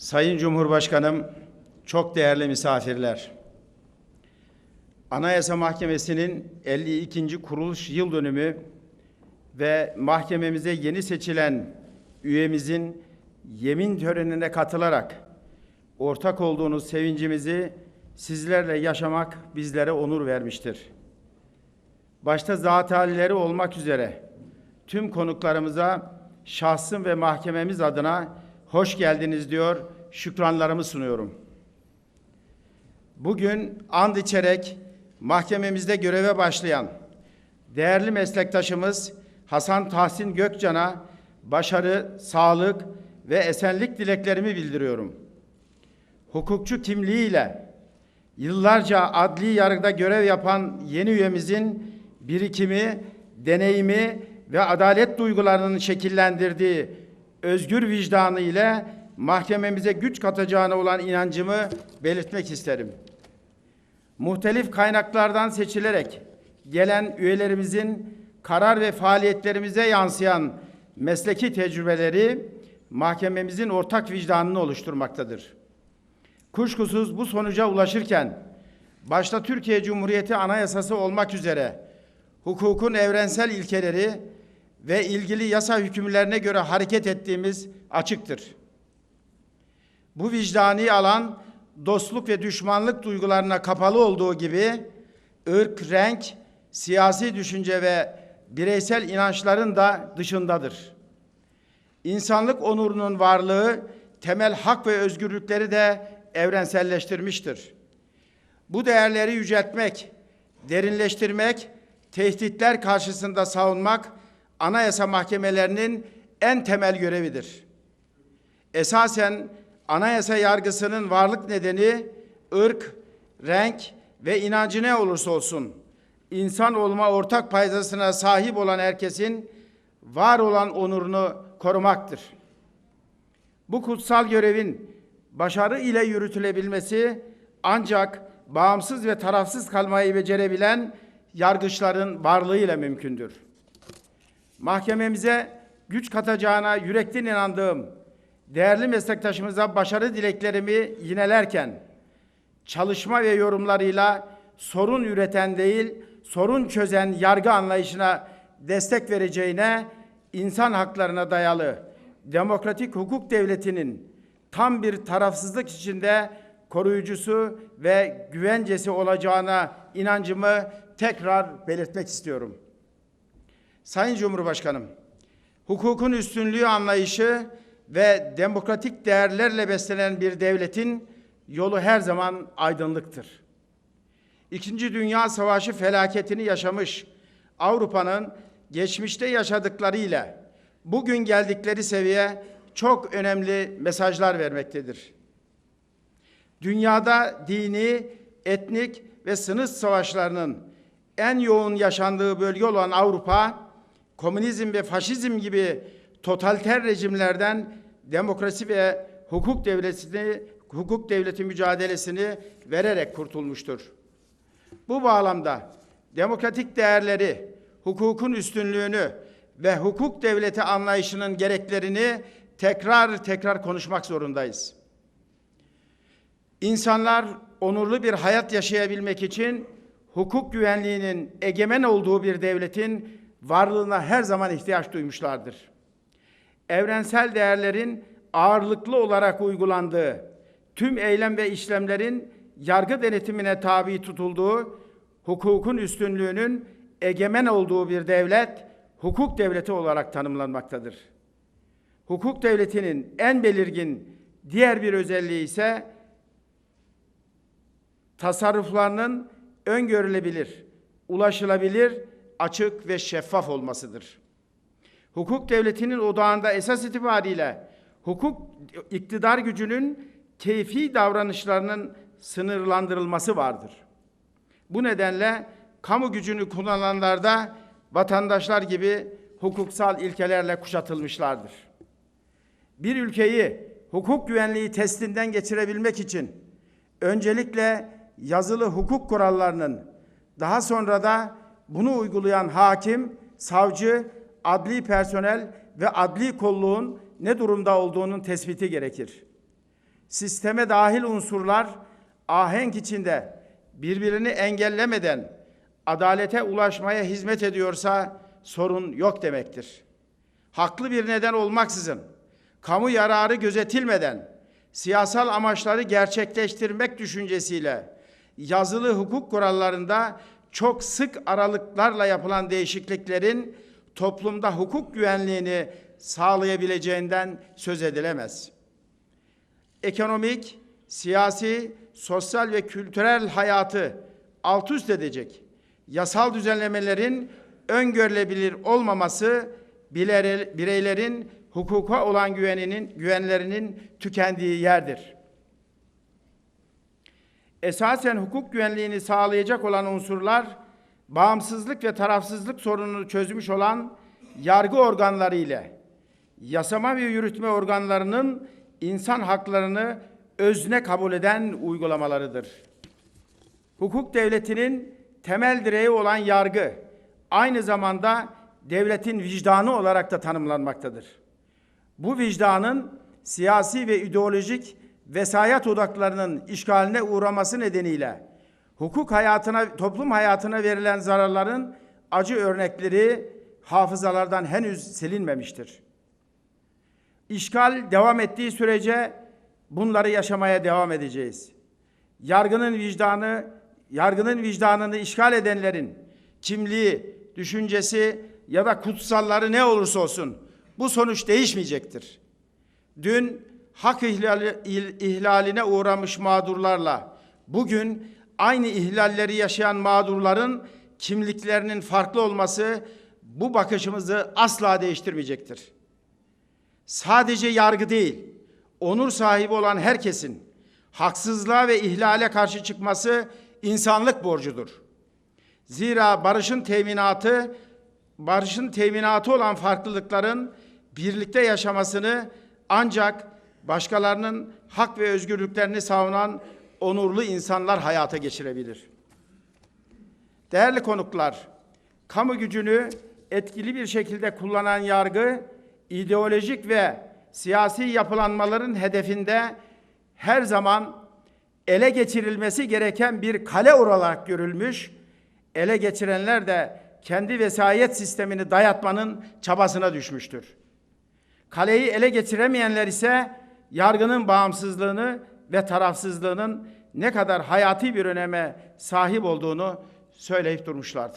Sayın Cumhurbaşkanım, çok değerli misafirler. Anayasa Mahkemesi'nin 52. kuruluş yıl dönümü ve mahkememize yeni seçilen üyemizin yemin törenine katılarak ortak olduğunuz sevincimizi sizlerle yaşamak bizlere onur vermiştir. Başta zat olmak üzere tüm konuklarımıza şahsım ve mahkememiz adına hoş geldiniz diyor, şükranlarımı sunuyorum. Bugün and içerek mahkememizde göreve başlayan değerli meslektaşımız Hasan Tahsin Gökcan'a başarı, sağlık ve esenlik dileklerimi bildiriyorum. Hukukçu kimliğiyle yıllarca adli yargıda görev yapan yeni üyemizin birikimi, deneyimi ve adalet duygularının şekillendirdiği özgür vicdanı ile mahkememize güç katacağına olan inancımı belirtmek isterim. Muhtelif kaynaklardan seçilerek gelen üyelerimizin karar ve faaliyetlerimize yansıyan mesleki tecrübeleri mahkememizin ortak vicdanını oluşturmaktadır. Kuşkusuz bu sonuca ulaşırken başta Türkiye Cumhuriyeti Anayasası olmak üzere hukukun evrensel ilkeleri ve ilgili yasa hükümlerine göre hareket ettiğimiz açıktır. Bu vicdani alan dostluk ve düşmanlık duygularına kapalı olduğu gibi ırk, renk, siyasi düşünce ve bireysel inançların da dışındadır. İnsanlık onurunun varlığı temel hak ve özgürlükleri de evrenselleştirmiştir. Bu değerleri yüceltmek, derinleştirmek, tehditler karşısında savunmak anayasa mahkemelerinin en temel görevidir. Esasen anayasa yargısının varlık nedeni ırk, renk ve inancı ne olursa olsun insan olma ortak paydasına sahip olan herkesin var olan onurunu korumaktır. Bu kutsal görevin başarı ile yürütülebilmesi ancak bağımsız ve tarafsız kalmayı becerebilen yargıçların varlığıyla mümkündür. Mahkememize güç katacağına yürekten inandığım değerli meslektaşımıza başarı dileklerimi yinelerken çalışma ve yorumlarıyla sorun üreten değil, sorun çözen yargı anlayışına destek vereceğine insan haklarına dayalı demokratik hukuk devletinin tam bir tarafsızlık içinde koruyucusu ve güvencesi olacağına inancımı tekrar belirtmek istiyorum. Sayın Cumhurbaşkanım, hukukun üstünlüğü anlayışı ve demokratik değerlerle beslenen bir devletin yolu her zaman aydınlıktır. İkinci Dünya Savaşı felaketini yaşamış Avrupa'nın geçmişte yaşadıklarıyla bugün geldikleri seviye çok önemli mesajlar vermektedir. Dünyada dini, etnik ve sınıf savaşlarının en yoğun yaşandığı bölge olan Avrupa, komünizm ve faşizm gibi totaliter rejimlerden demokrasi ve hukuk devletini, hukuk devleti mücadelesini vererek kurtulmuştur. Bu bağlamda demokratik değerleri, hukukun üstünlüğünü ve hukuk devleti anlayışının gereklerini tekrar tekrar konuşmak zorundayız. İnsanlar onurlu bir hayat yaşayabilmek için hukuk güvenliğinin egemen olduğu bir devletin varlığına her zaman ihtiyaç duymuşlardır. Evrensel değerlerin ağırlıklı olarak uygulandığı, tüm eylem ve işlemlerin yargı denetimine tabi tutulduğu, hukukun üstünlüğünün egemen olduğu bir devlet, hukuk devleti olarak tanımlanmaktadır. Hukuk devletinin en belirgin diğer bir özelliği ise tasarruflarının öngörülebilir, ulaşılabilir, açık ve şeffaf olmasıdır. Hukuk devletinin odağında esas itibariyle hukuk iktidar gücünün keyfi davranışlarının sınırlandırılması vardır. Bu nedenle kamu gücünü kullananlar da vatandaşlar gibi hukuksal ilkelerle kuşatılmışlardır. Bir ülkeyi hukuk güvenliği testinden geçirebilmek için öncelikle yazılı hukuk kurallarının daha sonra da bunu uygulayan hakim, savcı, adli personel ve adli kolluğun ne durumda olduğunun tespiti gerekir. sisteme dahil unsurlar ahenk içinde birbirini engellemeden adalete ulaşmaya hizmet ediyorsa sorun yok demektir. Haklı bir neden olmaksızın, kamu yararı gözetilmeden, siyasal amaçları gerçekleştirmek düşüncesiyle yazılı hukuk kurallarında çok sık aralıklarla yapılan değişikliklerin toplumda hukuk güvenliğini sağlayabileceğinden söz edilemez. Ekonomik, siyasi, sosyal ve kültürel hayatı alt üst edecek yasal düzenlemelerin öngörülebilir olmaması bireylerin hukuka olan güveninin güvenlerinin tükendiği yerdir. Esasen hukuk güvenliğini sağlayacak olan unsurlar bağımsızlık ve tarafsızlık sorununu çözmüş olan yargı organları ile yasama ve yürütme organlarının insan haklarını özne kabul eden uygulamalarıdır. Hukuk devletinin temel direği olan yargı aynı zamanda devletin vicdanı olarak da tanımlanmaktadır. Bu vicdanın siyasi ve ideolojik vesayet odaklarının işgaline uğraması nedeniyle hukuk hayatına, toplum hayatına verilen zararların acı örnekleri hafızalardan henüz silinmemiştir. İşgal devam ettiği sürece bunları yaşamaya devam edeceğiz. Yargının vicdanı, yargının vicdanını işgal edenlerin kimliği, düşüncesi ya da kutsalları ne olursa olsun bu sonuç değişmeyecektir. Dün hak ihlali, ihlaline uğramış mağdurlarla bugün aynı ihlalleri yaşayan mağdurların kimliklerinin farklı olması bu bakışımızı asla değiştirmeyecektir. Sadece yargı değil, onur sahibi olan herkesin haksızlığa ve ihlale karşı çıkması insanlık borcudur. Zira barışın teminatı, barışın teminatı olan farklılıkların birlikte yaşamasını ancak başkalarının hak ve özgürlüklerini savunan onurlu insanlar hayata geçirebilir. Değerli konuklar, kamu gücünü etkili bir şekilde kullanan yargı, ideolojik ve siyasi yapılanmaların hedefinde her zaman ele geçirilmesi gereken bir kale olarak görülmüş, ele geçirenler de kendi vesayet sistemini dayatmanın çabasına düşmüştür. Kaleyi ele geçiremeyenler ise yargının bağımsızlığını ve tarafsızlığının ne kadar hayati bir öneme sahip olduğunu söyleyip durmuşlardır.